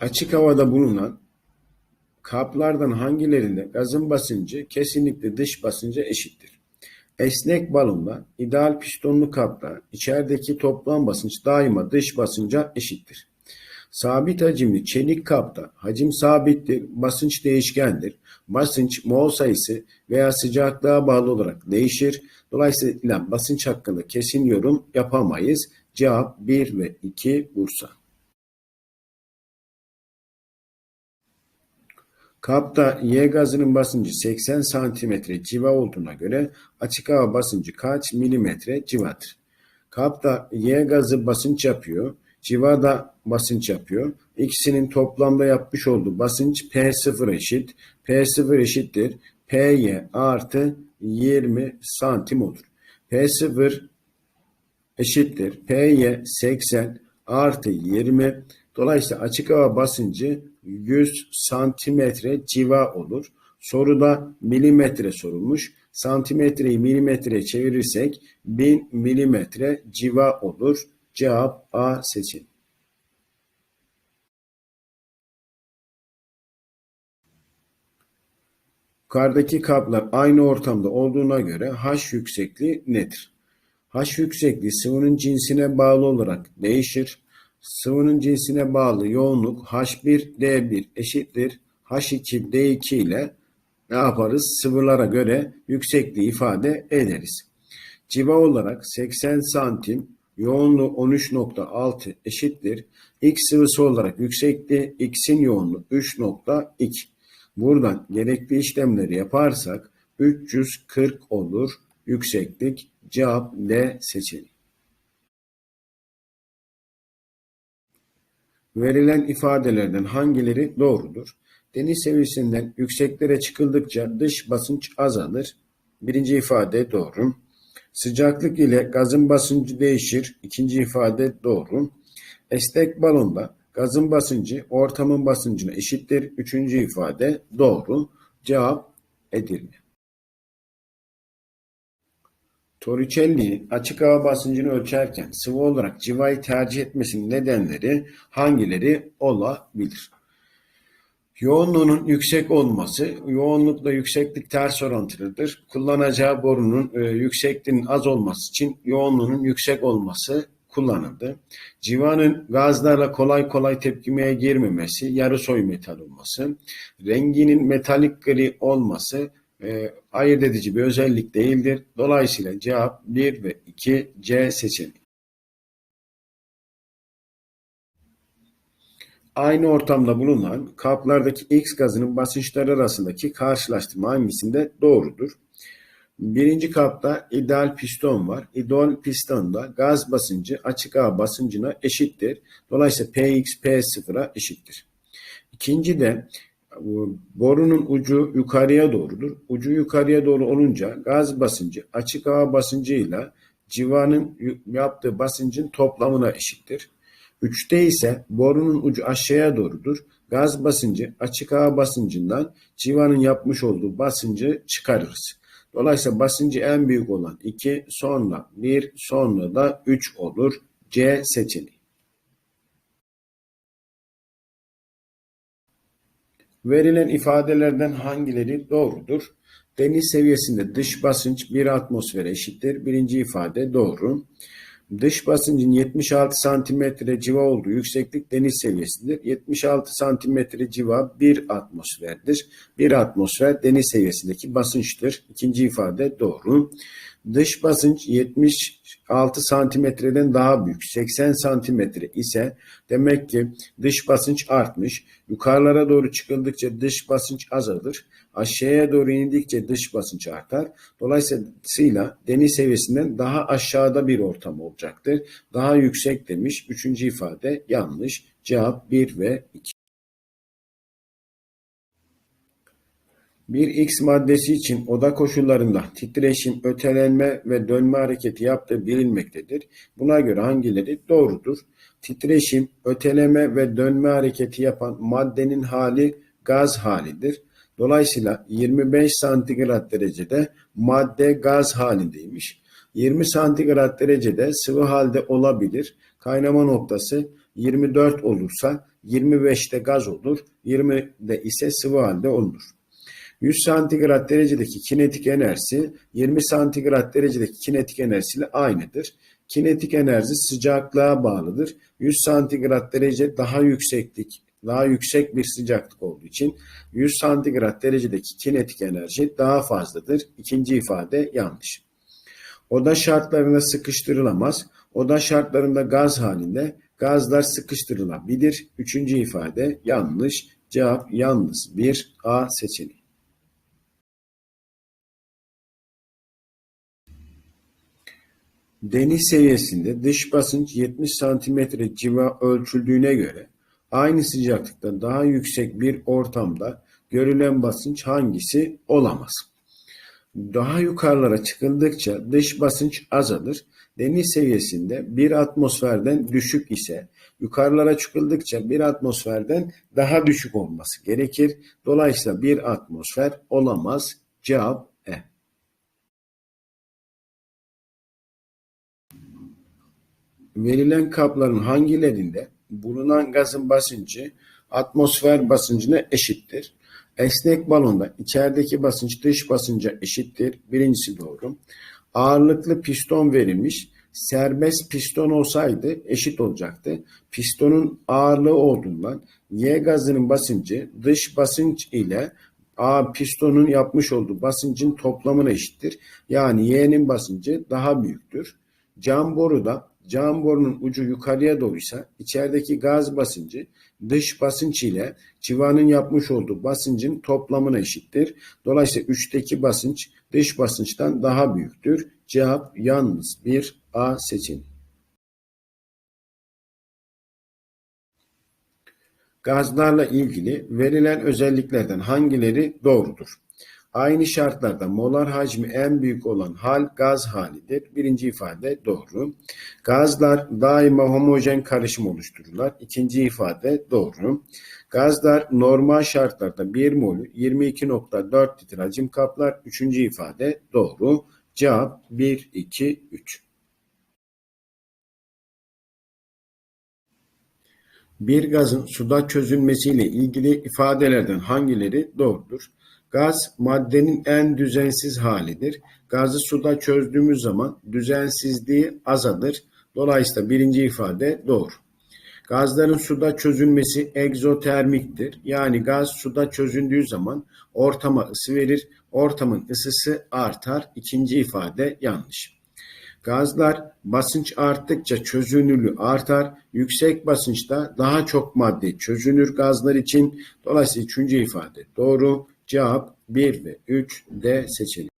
Açık havada bulunan kaplardan hangilerinde gazın basıncı kesinlikle dış basınca eşittir? Esnek balonda ideal pistonlu kapta içerideki toplam basınç daima dış basınca eşittir. Sabit hacimli çelik kapta hacim sabittir, basınç değişkendir. Basınç mol sayısı veya sıcaklığa bağlı olarak değişir. Dolayısıyla basınç hakkında kesin yorum yapamayız. Cevap 1 ve 2 Bursa. Kapta Y gazının basıncı 80 santimetre civa olduğuna göre açık hava basıncı kaç milimetre civadır? Kapta Y gazı basınç yapıyor, civa da basınç yapıyor. İkisinin toplamda yapmış olduğu basınç P0 eşit. P0 eşittir. PY artı 20 santim olur. P0 eşittir. PY 80 artı 20. Dolayısıyla açık hava basıncı 100 santimetre civa olur. Soruda milimetre sorulmuş. Santimetreyi milimetreye çevirirsek 1000 milimetre civa olur. Cevap A seçin. Yukarıdaki kaplar aynı ortamda olduğuna göre H yüksekliği nedir? H yüksekliği sıvının cinsine bağlı olarak değişir. Sıvının cinsine bağlı yoğunluk H1D1 eşittir H2D2 ile ne yaparız? Sıvılara göre yüksekliği ifade ederiz. Civa olarak 80 santim, yoğunluğu 13.6 eşittir. X sıvısı olarak yüksekliği X'in yoğunluğu 3.2. Buradan gerekli işlemleri yaparsak 340 olur yükseklik. Cevap D seçeneği. Verilen ifadelerden hangileri doğrudur? Deniz seviyesinden yükseklere çıkıldıkça dış basınç azalır. Birinci ifade doğru. Sıcaklık ile gazın basıncı değişir. İkinci ifade doğru. Esnek balonda gazın basıncı ortamın basıncına eşittir. Üçüncü ifade doğru. Cevap Edirne. Torricelli'nin açık hava basıncını ölçerken sıvı olarak civayı tercih etmesinin nedenleri hangileri olabilir? Yoğunluğunun yüksek olması, yoğunlukla yükseklik ters orantılıdır. Kullanacağı borunun e, yüksekliğinin az olması için yoğunluğunun yüksek olması kullanıldı. Civanın gazlarla kolay kolay tepkimeye girmemesi, yarı soy metal olması, renginin metalik gri olması e, ayırt edici bir özellik değildir. Dolayısıyla cevap 1 ve 2 C seçeneği. Aynı ortamda bulunan kaplardaki X gazının basınçları arasındaki karşılaştırma hangisinde doğrudur? Birinci kapta ideal piston var. İdeal pistonda gaz basıncı açık hava basıncına eşittir. Dolayısıyla Px P0'a eşittir. İkinci de borunun ucu yukarıya doğrudur. Ucu yukarıya doğru olunca gaz basıncı açık hava basıncıyla civanın yaptığı basıncın toplamına eşittir. Üçte ise borunun ucu aşağıya doğrudur. Gaz basıncı açık hava basıncından civanın yapmış olduğu basıncı çıkarırız. Dolayısıyla basıncı en büyük olan 2, sonra 1, sonra da 3 olur. C seçeneği. Verilen ifadelerden hangileri doğrudur? Deniz seviyesinde dış basınç 1 atmosfere eşittir. Birinci ifade doğru. Dış basıncın 76 santimetre civa olduğu yükseklik deniz seviyesidir. 76 santimetre civa 1 atmosferdir. 1 atmosfer deniz seviyesindeki basınçtır. İkinci ifade doğru. Dış basınç 76 santimetreden daha büyük 80 santimetre ise demek ki dış basınç artmış. Yukarılara doğru çıkıldıkça dış basınç azalır. Aşağıya doğru indikçe dış basınç artar. Dolayısıyla deniz seviyesinden daha aşağıda bir ortam olacaktır. Daha yüksek demiş. Üçüncü ifade yanlış. Cevap 1 ve 2. Bir X maddesi için oda koşullarında titreşim, ötelenme ve dönme hareketi yaptığı bilinmektedir. Buna göre hangileri doğrudur? Titreşim, öteleme ve dönme hareketi yapan maddenin hali gaz halidir. Dolayısıyla 25 santigrat derecede madde gaz halindeymiş. 20 santigrat derecede sıvı halde olabilir. Kaynama noktası 24 olursa 25'te gaz olur, 20'de ise sıvı halde olunur. 100 santigrat derecedeki kinetik enerjisi 20 santigrat derecedeki kinetik enerjisiyle aynıdır. Kinetik enerji sıcaklığa bağlıdır. 100 santigrat derece daha yükseklik, daha yüksek bir sıcaklık olduğu için 100 santigrat derecedeki kinetik enerji daha fazladır. İkinci ifade yanlış. Oda şartlarında sıkıştırılamaz. Oda şartlarında gaz halinde gazlar sıkıştırılabilir. Üçüncü ifade yanlış. Cevap yalnız bir A seçeneği. Deniz seviyesinde dış basınç 70 santimetre civa ölçüldüğüne göre aynı sıcaklıkta daha yüksek bir ortamda görülen basınç hangisi olamaz? Daha yukarılara çıkıldıkça dış basınç azalır. Deniz seviyesinde bir atmosferden düşük ise yukarılara çıkıldıkça bir atmosferden daha düşük olması gerekir. Dolayısıyla bir atmosfer olamaz. Cevap Verilen kapların hangilerinde bulunan gazın basıncı atmosfer basıncına eşittir? Esnek balonda içerideki basınç dış basınca eşittir. Birincisi doğru. Ağırlıklı piston verilmiş. Serbest piston olsaydı eşit olacaktı. Pistonun ağırlığı olduğundan Y gazının basıncı dış basınç ile A pistonun yapmış olduğu basıncın toplamına eşittir. Yani Y'nin basıncı daha büyüktür. Cam boruda cam borunun ucu yukarıya doğruysa içerideki gaz basıncı dış basınç ile civanın yapmış olduğu basıncın toplamına eşittir. Dolayısıyla 3'teki basınç dış basınçtan daha büyüktür. Cevap yalnız bir A seçeneği. Gazlarla ilgili verilen özelliklerden hangileri doğrudur? Aynı şartlarda molar hacmi en büyük olan hal gaz halidir. Birinci ifade doğru. Gazlar daima homojen karışım oluştururlar. İkinci ifade doğru. Gazlar normal şartlarda 1 molü 22.4 litre hacim kaplar. Üçüncü ifade doğru. Cevap 1, 2, 3. Bir gazın suda çözülmesiyle ilgili ifadelerden hangileri doğrudur? Gaz maddenin en düzensiz halidir. Gazı suda çözdüğümüz zaman düzensizliği azalır. Dolayısıyla birinci ifade doğru. Gazların suda çözülmesi egzotermiktir. Yani gaz suda çözündüğü zaman ortama ısı verir. Ortamın ısısı artar. İkinci ifade yanlış. Gazlar basınç arttıkça çözünürlüğü artar. Yüksek basınçta daha çok madde çözünür gazlar için. Dolayısıyla üçüncü ifade doğru. Cevap 1 ve 3 D seçeneği.